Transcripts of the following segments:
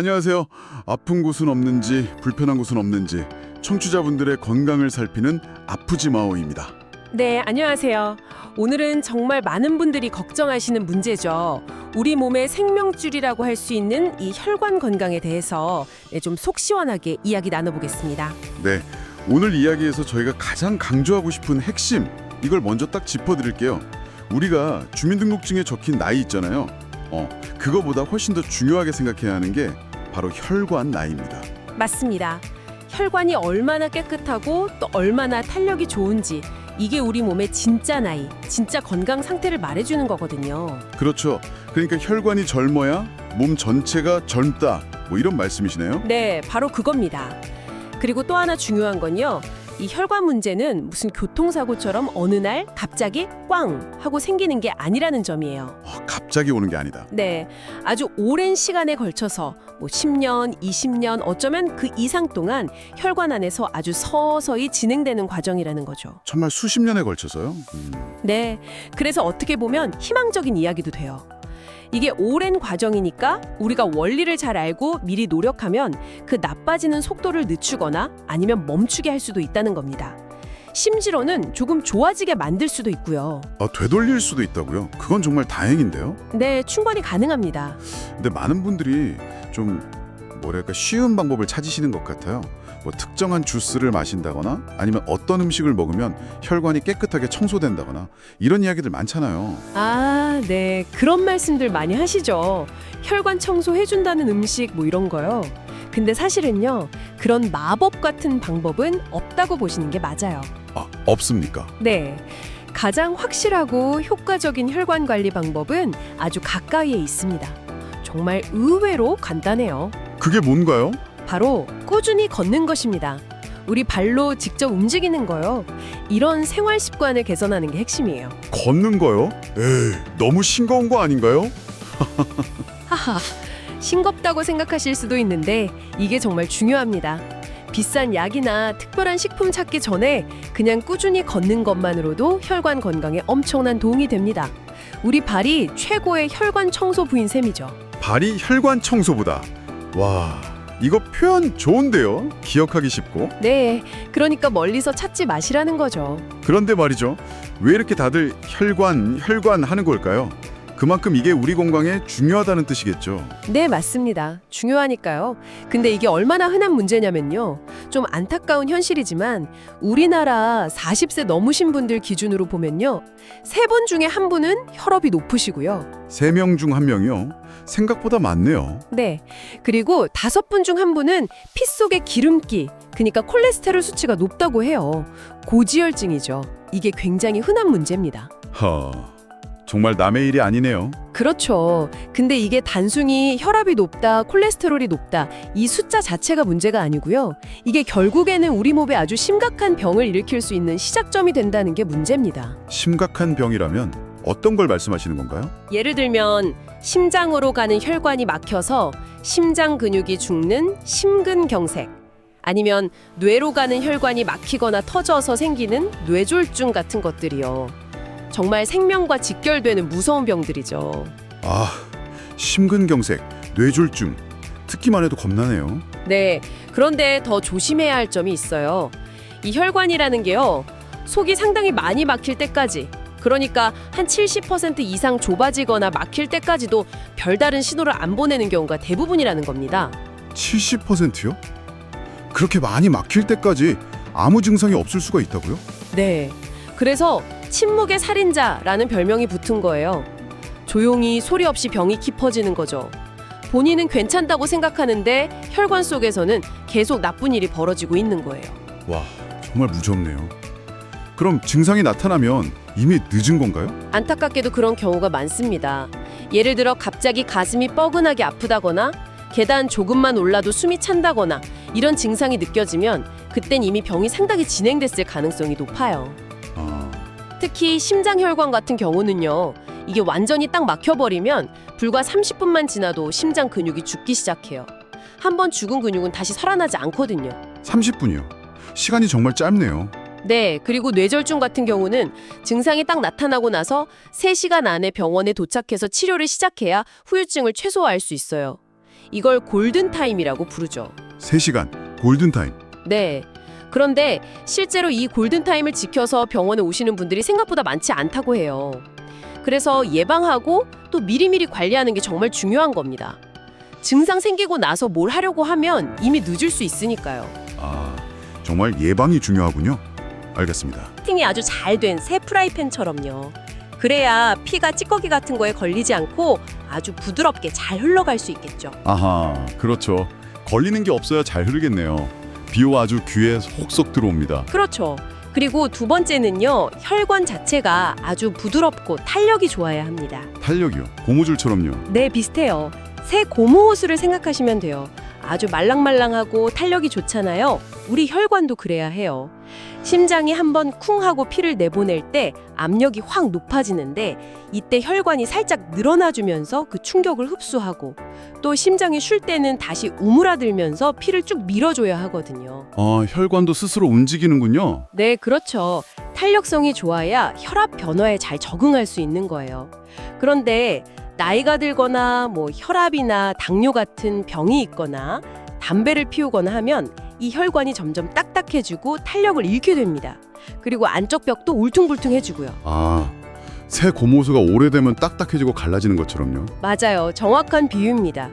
안녕하세요. 아픈 곳은 없는지 불편한 곳은 없는지 청취자분들의 건강을 살피는 아프지 마오입니다. 네, 안녕하세요. 오늘은 정말 많은 분들이 걱정하시는 문제죠. 우리 몸의 생명줄이라고 할 수 있는 이 혈관 건강에 대해서 네, 좀속 시원하게 이야기 나눠보겠습니다. 네, 오늘 이야기에서 저희가 가장 강조하고 싶은 핵심 이걸 먼저 딱 짚어드릴게요. 우리가 주민등록증에 적힌 나이 있잖아요. 어, 그거보다 훨씬 더 중요하게 생각해야 하는 게 바로 혈관 나이입니다. 맞습니다. 혈관이 얼마나 깨끗하고 또 얼마나 탄력이 좋은지 이게 우리 몸의 진짜 나이, 진짜 건강 상태를 말해주는 거거든요. 그렇죠. 그러니까 혈관이 젊어야 몸 전체가 젊다. 뭐 이런 말씀이시네요. 네, 바로 그겁니다. 그리고 또 하나 중요한 건요. 이 혈관 문제는 무슨 교통사고처럼 어느 날 갑자기 꽝 하고 생기는 게 아니라는 점이에요. 어, 갑자기 오는 게 아니다. 네, 아주 오랜 시간에 걸쳐서 뭐 10년, 20년, 어쩌면 그 이상 동안 혈관 안에서 아주 서서히 진행되는 과정이라는 거죠. 정말 수십 년에 걸쳐서요. 음. 네, 그래서 어떻게 보면 희망적인 이야기도 돼요. 이게 오랜 과정이니까 우리가 원리를 잘 알고 미리 노력하면 그 나빠지는 속도를 늦추거나 아니면 멈추게 할 수도 있다는 겁니다. 심지어는 조금 좋아지게 만들 수도 있고요. 아, 되돌릴 수도 있다고요? 그건 정말 다행인데요. 네, 충분히 가능합니다. 근데 많은 분들이 좀 뭐랄까 쉬운 방법을 찾으시는 것 같아요. 뭐 특정한 주스를 마신다거나 아니면 어떤 음식을 먹으면 혈관이 깨끗하게 청소된다거나 이런 이야기들 많잖아요. 아, 네. 그런 말씀들 많이 하시죠. 혈관 청소해준다는 음식 뭐 이런 거요. 근데 사실은요, 그런 마법 같은 방법은 없다고 보시는 게 맞아요. 아, 없습니까? 네. 가장 확실하고 효과적인 혈관 관리 방법은 아주 가까이에 있습니다. 정말 의외로 간단해요. 그게 뭔가요? 바로 꾸준히 걷는 것입니다. 우리 발로 직접 움직이는 거요. 이런 생활 습관을 개선하는 게 핵심이에요. 걷는 거요? 에이, 너무 싱거운 거 아닌가요? 하하, 싱겁다고 생각하실 수도 있는데 이게 정말 중요합니다. 비싼 약이나 특별한 식품 찾기 전에 그냥 꾸준히 걷는 것만으로도 혈관 건강에 엄청난 도움이 됩니다. 우리 발이 최고의 혈관 청소 부인 셈이죠. 발이 혈관 청소보다. 와, 이거 표현 좋은데요? 기억하기 쉽고. 네, 그러니까 멀리서 찾지 마시라는 거죠. 그런데 말이죠. 왜 이렇게 다들 혈관, 혈관 하는 걸까요? 그만큼 이게 우리 건강에 중요하다는 뜻이겠죠. 네, 맞습니다. 중요하니까요. 근데 이게 얼마나 흔한 문제냐면요. 좀 안타까운 현실이지만 우리나라 40세 넘으신 분들 기준으로 보면요. 세 분 중에 한 분은 혈압이 높으시고요. 세명중한 명이요. 생각보다 많네요. 네. 그리고 다섯 분 중 한 분은 피 속에 기름기, 그러니까 콜레스테롤 수치가 높다고 해요. 고지혈증이죠. 이게 굉장히 흔한 문제입니다. 하, 정말 남의 일이 아니네요. 그렇죠. 근데 이게 단순히 혈압이 높다, 콜레스테롤이 높다, 이 숫자 자체가 문제가 아니고요. 이게 결국에는 우리 몸에 아주 심각한 병을 일으킬 수 있는 시작점이 된다는 게 문제입니다. 심각한 병이라면 어떤 걸 말씀하시는 건가요? 예를 들면 심장으로 가는 혈관이 막혀서 심장 근육이 죽는 심근경색 아니면 뇌로 가는 혈관이 막히거나 터져서 생기는 뇌졸중 같은 것들이요. 정말 생명과 직결되는 무서운 병들이죠. 아, 심근경색, 뇌졸중. 듣기만 해도 겁나네요. 네. 그런데 더 조심해야 할 점이 있어요. 이 혈관이라는 게요. 속이 상당히 많이 막힐 때까지 그러니까 한 70% 이상 좁아지거나 막힐 때까지도 별다른 신호를 안 보내는 경우가 대부분이라는 겁니다. 70%요? 그렇게 많이 막힐 때까지 아무 증상이 없을 수가 있다고요? 네. 그래서 침묵의 살인자라는 별명이 붙은 거예요. 조용히 소리 없이 병이 깊어지는 거죠. 본인은 괜찮다고 생각하는데 혈관 속에서는 계속 나쁜 일이 벌어지고 있는 거예요. 와, 정말 무섭네요. 그럼 증상이 나타나면 이미 늦은 건가요? 안타깝게도 그런 경우가 많습니다. 예를 들어 갑자기 가슴이 뻐근하게 아프다거나 계단 조금만 올라도 숨이 찬다거나 이런 증상이 느껴지면 그땐 이미 병이 상당히 진행됐을 가능성이 높아요. 아, 특히 심장혈관 같은 경우는요. 이게 완전히 딱 막혀버리면 불과 30분만 지나도 심장 근육이 죽기 시작해요. 한 번 죽은 근육은 다시 살아나지 않거든요. 30분이요. 시간이 정말 짧네요. 네, 그리고 뇌졸중 같은 경우는 증상이 딱 나타나고 나서 3시간 안에 병원에 도착해서 치료를 시작해야 후유증을 최소화할 수 있어요. 이걸 골든타임이라고 부르죠. 3시간 골든타임. 네. 그런데 실제로 이 골든타임을 지켜서 병원에 오시는 분들이 생각보다 많지 않다고 해요. 그래서 예방하고 또 미리미리 관리하는 게 정말 중요한 겁니다. 증상 생기고 나서 뭘 하려고 하면 이미 늦을 수 있으니까요. 아, 정말 예방이 중요하군요. 알겠습니다. 세팅이 아주 잘 된 새 프라이팬처럼요. 그래야 피가 찌꺼기 같은 거에 걸리지 않고 아주 부드럽게 잘 흘러갈 수 있겠죠. 아하, 그렇죠. 걸리는 게 없어야 잘 흐르겠네요. 비오 아주 귀에 혹쏙 들어옵니다. 그렇죠. 그리고 두 번째는요. 혈관 자체가 아주 부드럽고 탄력이 좋아야 합니다. 탄력이요. 고무줄처럼요. 네, 비슷해요. 새 고무 호수를 생각하시면 돼요. 아주 말랑말랑하고 탄력이 좋잖아요. 우리 혈관도 그래야 해요. 심장이 한번 쿵 하고 피를 내보낼 때 압력이 확 높아지는데 이때 혈관이 살짝 늘어나주면서 그 충격을 흡수하고 또 심장이 쉴 때는 다시 우물아들면서 피를 쭉 밀어줘야 하거든요. 아, 혈관도 스스로 움직이는군요. 네, 그렇죠. 탄력성이 좋아야 혈압 변화에 잘 적응할 수 있는 거예요. 그런데 나이가 들거나 뭐 혈압이나 당뇨 같은 병이 있거나 담배를 피우거나 하면 이 혈관이 점점 딱딱해지고 탄력을 잃게 됩니다. 그리고 안쪽 벽도 울퉁불퉁해지고요. 아, 새 고무호수가 오래되면 딱딱해지고 갈라지는 것처럼요. 맞아요. 정확한 비유입니다.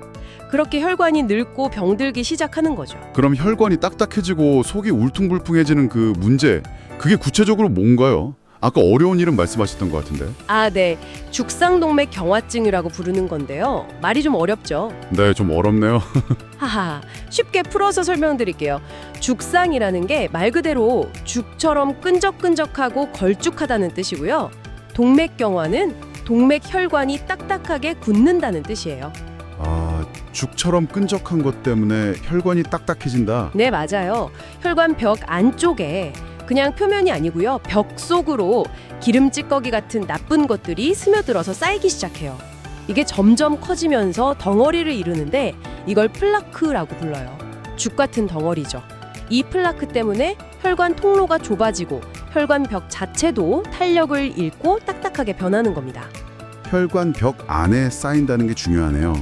그렇게 혈관이 늙고 병들기 시작하는 거죠. 그럼 혈관이 딱딱해지고 속이 울퉁불퉁해지는 그 문제, 그게 구체적으로 뭔가요? 아까 어려운 이름 말씀하셨던 것 같은데. 아, 네. 죽상동맥 경화증이라고 부르는 건데요. 말이 좀 어렵죠. 네, 좀 어렵네요. 하하, 쉽게 풀어서 설명드릴게요. 죽상이라는 게 말 그대로 죽처럼 끈적끈적하고 걸쭉하다는 뜻이고요. 동맥 경화는 동맥 혈관이 딱딱하게 굳는다는 뜻이에요. 아, 죽처럼 끈적한 것 때문에 혈관이 딱딱해진다. 네, 맞아요. 혈관 벽 안쪽에 그냥 표면이 아니고요. 벽 속으로 기름 찌꺼기 같은 나쁜 것들이 스며들어서 쌓이기 시작해요. 이게 점점 커지면서 덩어리를 이루는데 이걸 플라크라고 불러요. 죽 같은 덩어리죠. 이 플라크 때문에 혈관 통로가 좁아지고 혈관 벽 자체도 탄력을 잃고 딱딱하게 변하는 겁니다. 혈관 벽 안에 쌓인다는 게 중요하네요.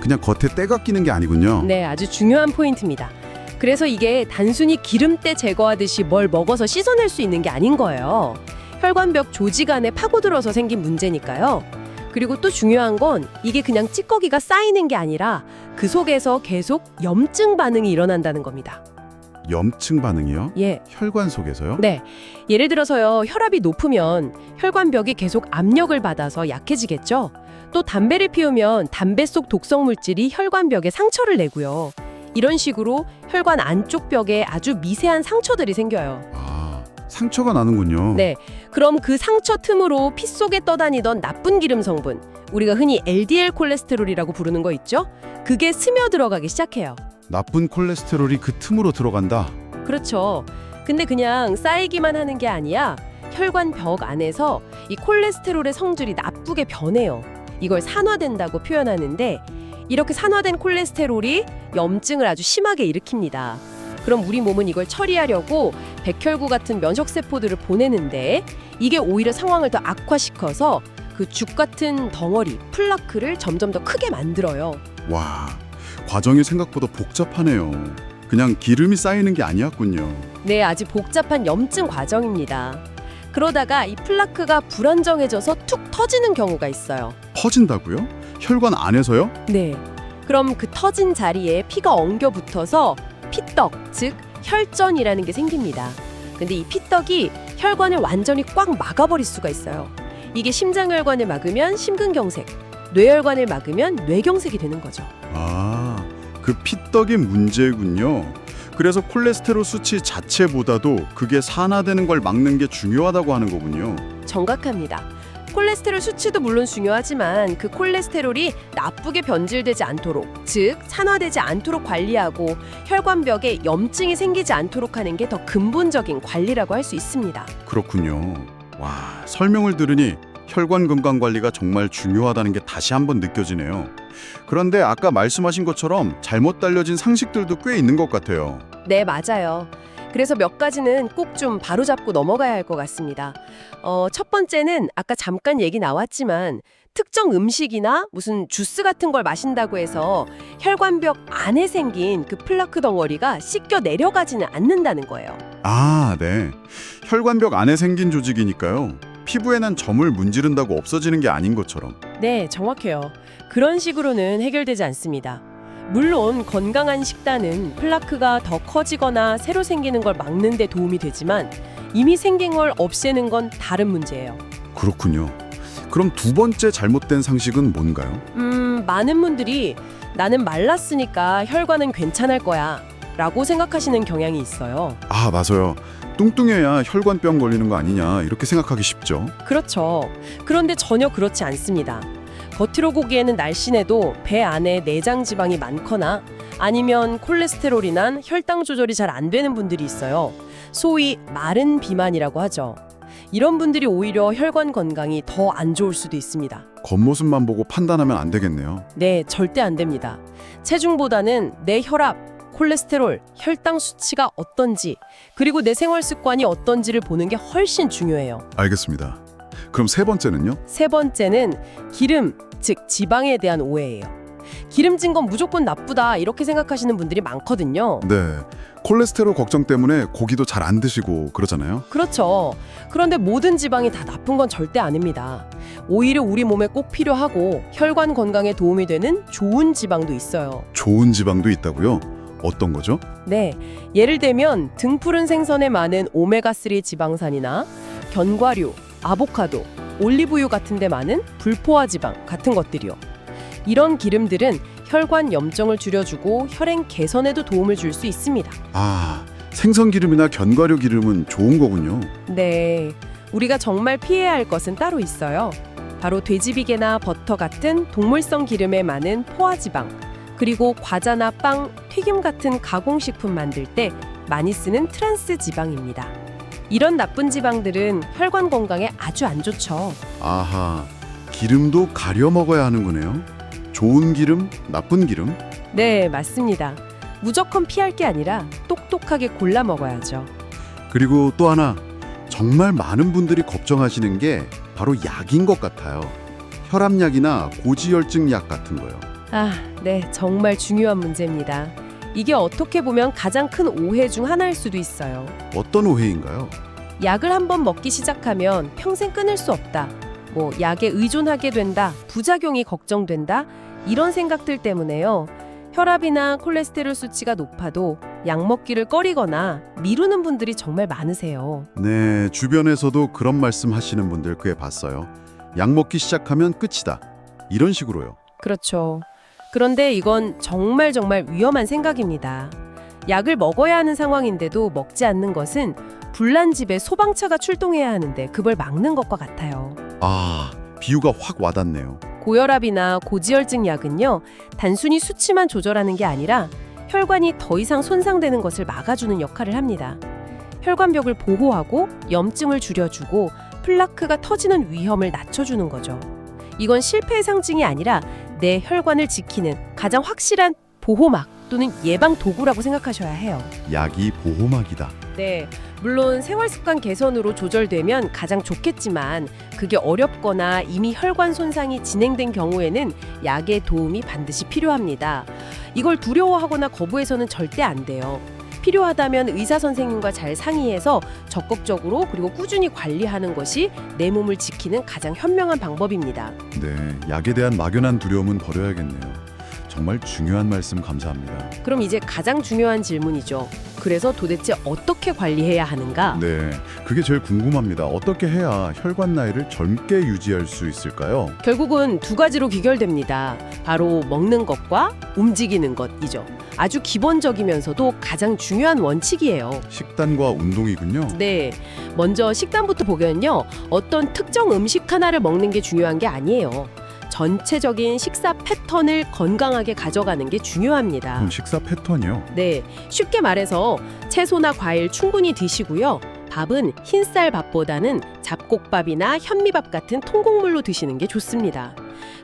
그냥 겉에 때가 끼는 게 아니군요. 네, 아주 중요한 포인트입니다. 그래서 이게 단순히 기름때 제거하듯이 뭘 먹어서 씻어낼 수 있는 게 아닌 거예요. 혈관벽 조직 안에 파고들어서 생긴 문제니까요. 그리고 또 중요한 건 이게 그냥 찌꺼기가 쌓이는 게 아니라 그 속에서 계속 염증 반응이 일어난다는 겁니다. 염증 반응이요? 예. 혈관 속에서요? 네. 예를 들어서요. 혈압이 높으면 혈관벽이 계속 압력을 받아서 약해지겠죠. 또 담배를 피우면 담배 속 독성 물질이 혈관벽에 상처를 내고요. 이런 식으로 혈관 안쪽 벽에 아주 미세한 상처들이 생겨요. 아, 상처가 나는군요. 네. 그럼 그 상처 틈으로 피 속에 떠다니던 나쁜 기름 성분, 우리가 흔히 LDL 콜레스테롤이라고 부르는 거 있죠? 그게 스며 들어가기 시작해요. 나쁜 콜레스테롤이 그 틈으로 들어간다. 그렇죠. 근데 그냥 쌓이기만 하는 게 아니야. 혈관 벽 안에서 이 콜레스테롤의 성질이 나쁘게 변해요. 이걸 산화된다고 표현하는데 이렇게 산화된 콜레스테롤이 염증을 아주 심하게 일으킵니다. 그럼 우리 몸은 이걸 처리하려고 백혈구 같은 면역 세포들을 보내는데 이게 오히려 상황을 더 악화시켜서 그 죽 같은 덩어리 플라크를 점점 더 크게 만들어요. 와, 과정이 생각보다 복잡하네요. 그냥 기름이 쌓이는 게 아니었군요. 네, 아주 복잡한 염증 과정입니다. 그러다가 이 플라크가 불안정해져서 툭 터지는 경우가 있어요. 퍼진다고요? 혈관 안에서요? 네. 그럼 그 터진 자리에 피가 엉겨 붙어서 피떡, 즉 혈전이라는 게 생깁니다. 근데 이 피떡이 혈관을 완전히 꽉 막아버릴 수가 있어요. 이게 심장혈관을 막으면 심근경색, 뇌혈관을 막으면 뇌경색이 되는 거죠. 아, 그 피떡이 문제군요. 그래서 콜레스테롤 수치 자체보다도 그게 산화되는 걸 막는 게 중요하다고 하는 거군요. 정확합니다. 콜레스테롤 수치도 물론 중요하지만 그 콜레스테롤이 나쁘게 변질되지 않도록, 즉 산화되지 않도록 관리하고 혈관벽에 염증이 생기지 않도록 하는 게 더 근본적인 관리라고 할 수 있습니다. 그렇군요. 와, 설명을 들으니 혈관 건강 관리가 정말 중요하다는 게 다시 한번 느껴지네요. 그런데 아까 말씀하신 것처럼 잘못 달려진 상식들도 꽤 있는 것 같아요. 네, 맞아요. 그래서 몇 가지는 꼭 좀 바로잡고 넘어가야 할 것 같습니다. 어, 첫 번째는 아까 잠깐 얘기 나왔지만 특정 음식이나 무슨 주스 같은 걸 마신다고 해서 혈관벽 안에 생긴 그 플라크 덩어리가 씻겨 내려가지는 않는다는 거예요. 아, 네. 혈관벽 안에 생긴 조직이니까요. 피부에 난 점을 문지른다고 없어지는 게 아닌 것처럼. 네, 정확해요. 그런 식으로는 해결되지 않습니다. 물론 건강한 식단은 플라크가 더 커지거나 새로 생기는 걸 막는 데 도움이 되지만 이미 생긴 걸 없애는 건 다른 문제예요. 그렇군요. 그럼 두 번째 잘못된 상식은 뭔가요? 음, 많은 분들이 나는 말랐으니까 혈관은 괜찮을 거야 라고 생각하시는 경향이 있어요. 아, 맞아요. 뚱뚱해야 혈관병 걸리는 거 아니냐 이렇게 생각하기 쉽죠. 그렇죠. 그런데 전혀 그렇지 않습니다. 겉으로 보기에는 날씬해도 배 안에 내장 지방이 많거나 아니면 콜레스테롤이나 혈당 조절이 잘 안 되는 분들이 있어요. 소위 마른 비만이라고 하죠. 이런 분들이 오히려 혈관 건강이 더 안 좋을 수도 있습니다. 겉모습만 보고 판단하면 안 되겠네요. 네, 절대 안 됩니다. 체중보다는 내 혈압, 콜레스테롤, 혈당 수치가 어떤지, 그리고 내 생활 습관이 어떤지를 보는 게 훨씬 중요해요. 알겠습니다. 그럼 세 번째는요? 세 번째는 기름, 즉 지방에 대한 오해예요. 기름진 건 무조건 나쁘다 이렇게 생각하시는 분들이 많거든요. 네. 콜레스테롤 걱정 때문에 고기도 잘 안 드시고 그러잖아요. 그렇죠. 그런데 모든 지방이 다 나쁜 건 절대 아닙니다. 오히려 우리 몸에 꼭 필요하고 혈관 건강에 도움이 되는 좋은 지방도 있어요. 좋은 지방도 있다고요? 어떤 거죠? 네. 예를 들면 등푸른 생선에 많은 오메가3 지방산이나 견과류, 아보카도, 올리브유 같은 데 많은 불포화 지방 같은 것들이요. 이런 기름들은 혈관 염증을 줄여주고 혈행 개선에도 도움을 줄 수 있습니다. 아, 생선 기름이나 견과류 기름은 좋은 거군요. 네. 우리가 정말 피해야 할 것은 따로 있어요. 바로 돼지비계나 버터 같은 동물성 기름에 많은 포화 지방, 그리고 과자나 빵, 튀김 같은 가공식품 만들 때 많이 쓰는 트랜스 지방입니다. 이런 나쁜 지방들은 혈관 건강에 아주 안 좋죠. 아하, 기름도 가려 먹어야 하는구네요. 좋은 기름, 나쁜 기름. 네, 맞습니다. 무조건 피할 게 아니라 똑똑하게 골라 먹어야죠. 그리고 또 하나, 정말 많은 분들이 걱정하시는 게 바로 약인 것 같아요. 혈압약이나 고지혈증 약 같은 거요. 아, 네, 정말 중요한 문제입니다. 이게 어떻게 보면 가장 큰 오해 중 하나일 수도 있어요. 어떤 오해인가요? 약을 한번 먹기 시작하면 평생 끊을 수 없다. 뭐 약에 의존하게 된다. 부작용이 걱정된다. 이런 생각들 때문에요. 혈압이나 콜레스테롤 수치가 높아도 약 먹기를 꺼리거나 미루는 분들이 정말 많으세요. 네, 주변에서도 그런 말씀 하시는 분들 꽤 봤어요. 약 먹기 시작하면 끝이다. 이런 식으로요. 그렇죠. 그런데 이건 정말 정말 위험한 생각입니다. 약을 먹어야 하는 상황인데도 먹지 않는 것은 불난 집에 소방차가 출동해야 하는데 그걸 막는 것과 같아요. 아, 비유가 확 와닿네요. 고혈압이나 고지혈증 약은요, 단순히 수치만 조절하는 게 아니라 혈관이 더 이상 손상되는 것을 막아주는 역할을 합니다. 혈관벽을 보호하고 염증을 줄여주고 플라크가 터지는 위험을 낮춰주는 거죠. 이건 실패의 상징이 아니라 내 혈관을 지키는 가장 확실한 보호막 또는 예방 도구라고 생각하셔야 해요. 약이 보호막이다. 네, 물론 생활 습관 개선으로 조절되면 가장 좋겠지만 그게 어렵거나 이미 혈관 손상이 진행된 경우에는 약의 도움이 반드시 필요합니다. 이걸 두려워하거나 거부해서는 절대 안 돼요. 필요하다면 의사 선생님과 잘 상의해서 적극적으로 그리고 꾸준히 관리하는 것이 내 몸을 지키는 가장 현명한 방법입니다. 네, 약에 대한 막연한 두려움은 버려야겠네요. 정말 중요한 말씀 감사합니다. 그럼 이제 가장 중요한 질문이죠. 그래서 도대체 어떻게 관리해야 하는가? 네, 그게 제일 궁금합니다. 어떻게 해야 혈관 나이를 젊게 유지할 수 있을까요? 결국은 두 가지로 귀결됩니다. 바로 먹는 것과 움직이는 것이죠. 아주 기본적이면서도 가장 중요한 원칙이에요. 식단과 운동이군요. 네. 먼저 식단부터 보면요. 어떤 특정 음식 하나를 먹는 게 중요한 게 아니에요. 전체적인 식사 패턴을 건강하게 가져가는 게 중요합니다. 그럼 식사 패턴이요? 네, 쉽게 말해서 채소나 과일 충분히 드시고요. 밥은 흰쌀 밥보다는 잡곡밥이나 현미밥 같은 통곡물로 드시는 게 좋습니다.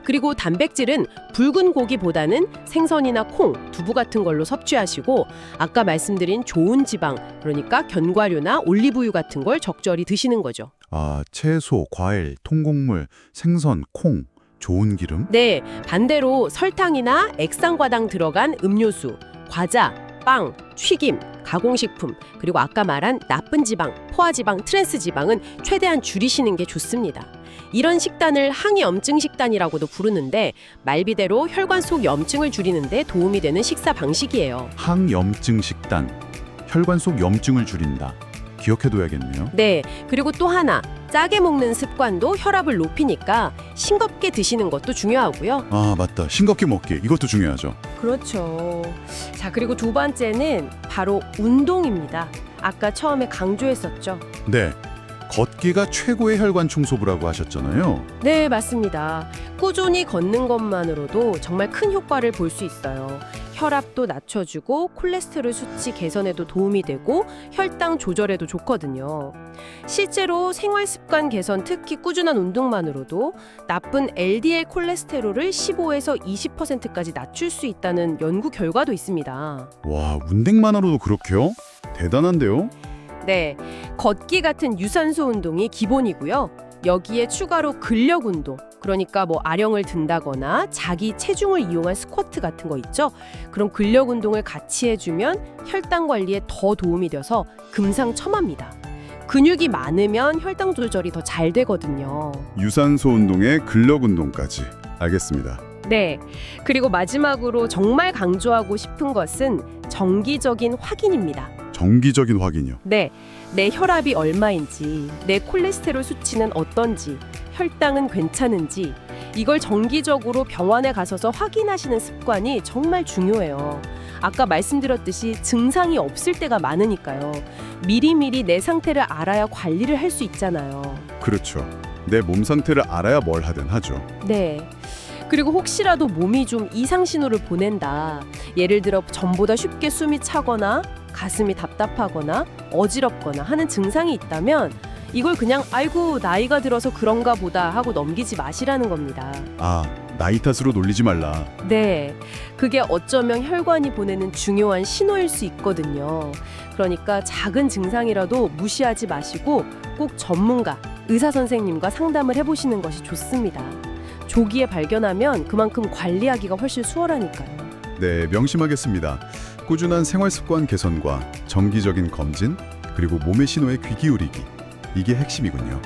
그리고 단백질은 붉은 고기보다는 생선이나 콩, 두부 같은 걸로 섭취하시고 아까 말씀드린 좋은 지방, 그러니까 견과류나 올리브유 같은 걸 적절히 드시는 거죠. 아, 채소, 과일, 통곡물, 생선, 콩. 좋은 기름? 네, 반대로 설탕이나 액상과당 들어간 음료수, 과자, 빵, 튀김, 가공식품, 그리고 아까 말한 나쁜 지방, 포화지방, 트랜스지방은 최대한 줄이시는 게 좋습니다. 이런 식단을 항염증 식단이라고도 부르는데 말비대로 혈관 속 염증을 줄이는 데 도움이 되는 식사 방식이에요. 항염증 식단. 혈관 속 염증을 줄인다. 기억해둬야겠네요. 네, 그리고 또 하나, 짜게 먹는 습관도 혈압을 높이니까 싱겁게 드시는 것도 중요하고요. 아 맞다. 싱겁게 먹기. 이것도 중요하죠. 그렇죠. 자, 그리고 두 번째는 바로 운동입니다. 아까 처음에 강조했었죠. 네. 걷기가 최고의 혈관 청소부라고 하셨잖아요. 네, 맞습니다. 꾸준히 걷는 것만으로도 정말 큰 효과를 볼 수 있어요. 혈압도 낮춰주고 콜레스테롤 수치 개선에도 도움이 되고 혈당 조절에도 좋거든요. 실제로 생활 습관 개선, 특히 꾸준한 운동만으로도 나쁜 LDL 콜레스테롤을 15에서 20%까지 낮출 수 있다는 연구 결과도 있습니다. 와, 운동만으로도 그렇게요? 대단한데요? 네, 걷기 같은 유산소 운동이 기본이고요. 여기에 추가로 근력 운동, 그러니까 뭐 아령을 든다거나 자기 체중을 이용한 스쿼트 같은 거 있죠. 그런 근력 운동을 같이 해주면 혈당 관리에 더 도움이 돼서 금상첨화입니다. 근육이 많으면 혈당 조절이 더 잘 되거든요. 유산소 운동에 근력 운동까지. 알겠습니다. 네. 그리고 마지막으로 정말 강조하고 싶은 것은 정기적인 확인입니다. 정기적인 확인이요. 네, 내 혈압이 얼마인지, 내 콜레스테롤 수치는 어떤지, 혈당은 괜찮은지, 이걸 정기적으로 병원에 가서서 확인하시는 습관이 정말 중요해요. 아까 말씀드렸듯이 증상이 없을 때가 많으니까요. 미리미리 내 상태를 알아야 관리를 할 수 있잖아요. 그렇죠. 내 몸 상태를 알아야 뭘 하든 하죠. 네. 그리고 혹시라도 몸이 좀 이상 신호를 보낸다. 예를 들어 전보다 쉽게 숨이 차거나 가슴이 답답하거나 어지럽거나 하는 증상이 있다면 이걸 그냥 아이고 나이가 들어서 그런가 보다 하고 넘기지 마시라는 겁니다. 아, 나이 탓으로 놀리지 말라. 네. 그게 어쩌면 혈관이 보내는 중요한 신호일 수 있거든요. 그러니까 작은 증상이라도 무시하지 마시고 꼭 전문가, 의사 선생님과 상담을 해보시는 것이 좋습니다. 조기에 발견하면 그만큼 관리하기가 훨씬 수월하니까요. 네, 명심하겠습니다. 꾸준한 생활 습관 개선과 정기적인 검진, 그리고 몸의 신호에 귀 기울이기. 이게 핵심이군요.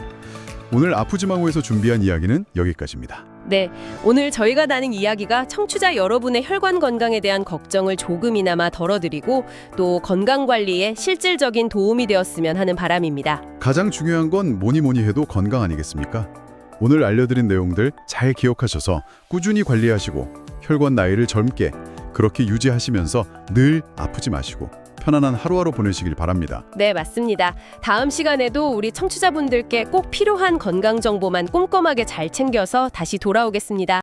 오늘 아프지마호에서 준비한 이야기는 여기까지입니다. 네, 오늘 저희가 나눈 이야기가 청취자 여러분의 혈관 건강에 대한 걱정을 조금이나마 덜어드리고 또 건강 관리에 실질적인 도움이 되었으면 하는 바람입니다. 가장 중요한 건 뭐니 뭐니 해도 건강 아니겠습니까? 오늘 알려드린 내용들 잘 기억하셔서 꾸준히 관리하시고 혈관 나이를 젊게 그렇게 유지하시면서 늘 아프지 마시고 편안한 하루하루 보내시길 바랍니다. 네, 맞습니다. 다음 시간에도 우리 청취자분들께 꼭 필요한 건강 정보만 꼼꼼하게 잘 챙겨서 다시 돌아오겠습니다.